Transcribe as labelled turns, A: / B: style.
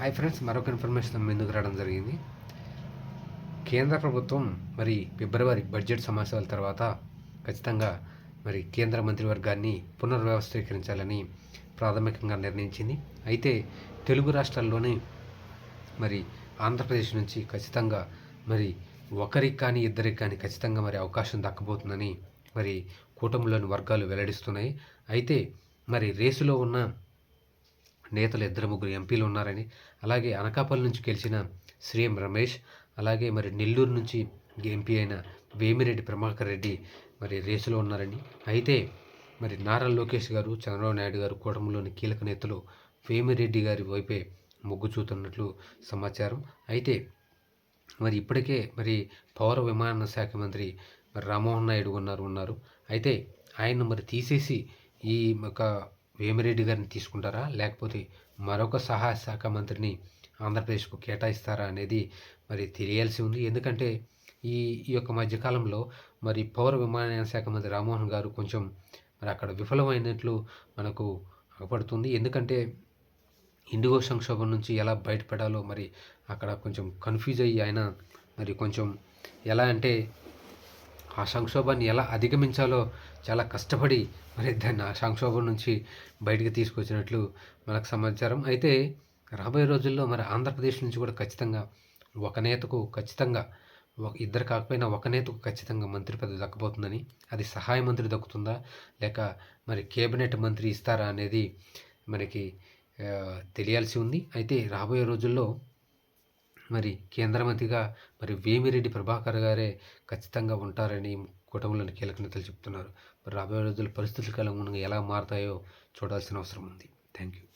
A: Hi friends మరొక information ముందుకు రావడం జరిగింది. కేంద్ర ప్రభుత్వం మరి ఫిబ్రవరి బడ్జెట్ సమావేశాల తర్వాత ఖచ్చితంగా మరి కేంద్ర మంత్రివర్గాన్ని పునర్వ్యవస్థీకరించాలని ప్రాథమికంగా నిర్ణయించింది. అయితే తెలుగు రాష్ట్రాల్లోనే మరి ఆంధ్రప్రదేశ్ నుంచి ఖచ్చితంగా మరి ఒకరికి కానీ ఇద్దరికి కానీ ఖచ్చితంగా మరి అవకాశం దక్కబోతుందని మరి కూటమిలోని వర్గాలు వెల్లడిస్తున్నాయి. అయితే మరి రేసులో ఉన్న నేతలు ఇద్దరు ముగ్గురు ఎంపీలు ఉన్నారని అలాగే అనకాపల్లి నుంచి గెలిచిన శ్రీఎం రమేష్ అలాగే మరి నెల్లూరు నుంచి ఎంపీ అయిన వేమిరెడ్డి ప్రభాకర్ రెడ్డి మరి రేసులో ఉన్నారని. అయితే మరి నారా లోకేష్ గారు చంద్రబాబు నాయుడు గారు కూటమిలోని కీలక నేతలు వేమిరెడ్డి గారి వైపే మొగ్గు చూతున్నట్లు సమాచారం. అయితే మరి ఇప్పటికే మరి పౌర విమాన శాఖ మంత్రి మరి రామ్మోహన్ నాయుడు ఉన్నారు ఉన్నారు. అయితే ఆయన మరి తీసేసి ఈ ఒక వేమిరెడ్డి గారిని తీసుకుంటారా? లేకపోతే మరొక సహాయ శాఖ మంత్రిని ఆంధ్రప్రదేశ్కు కేటాయిస్తారా అనేది మరి తెలియాల్సి ఉంది. ఎందుకంటే ఈ ఈ యొక్క మధ్యకాలంలో మరి పౌర విమానయాన శాఖ మంత్రి రామ్మోహన్ గారు కొంచెం మరి అక్కడ విఫలమైనట్లు మనకు అగపడుతుంది. ఎందుకంటే ఇండిగో సంక్షోభం నుంచి ఎలా బయటపడాలో మరి అక్కడ కొంచెం కన్ఫ్యూజ్ అయ్యి ఆయన మరి కొంచెం ఎలా అంటే ఆ సంక్షోభాన్ని ఎలా అధిగమించాలో చాలా కష్టపడి మరి దాన్ని ఆ సంక్షోభం నుంచి బయటికి తీసుకొచ్చినట్లు మనకు సమాచారం. అయితే రాబోయే రోజుల్లో మరి ఆంధ్రప్రదేశ్ నుంచి కూడా ఖచ్చితంగా ఒక నేతకు ఖచ్చితంగా ఒక ఇద్దరు కాకపోయినా ఒక నేతకు ఖచ్చితంగా మంత్రి పదవి దక్కబోతుందని అది సహాయ మంత్రి దక్కుతుందా లేక మరి కేబినెట్ మంత్రి ఇస్తారా అనేది మనకి తెలియాల్సి ఉంది. అయితే రాబోయే రోజుల్లో మరి కేంద్ర మంత్రిగా మరి వేమిరెడ్డి ప్రభాకర్ గారే ఖచ్చితంగా ఉంటారని కుటుంబంలోని కీలక నేతలు చెప్తున్నారు. మరి రాబోయే రోజుల్లో పరిస్థితులు కాలంగా ఎలా మారుతాయో చూడాల్సిన అవసరం ఉంది. Thank you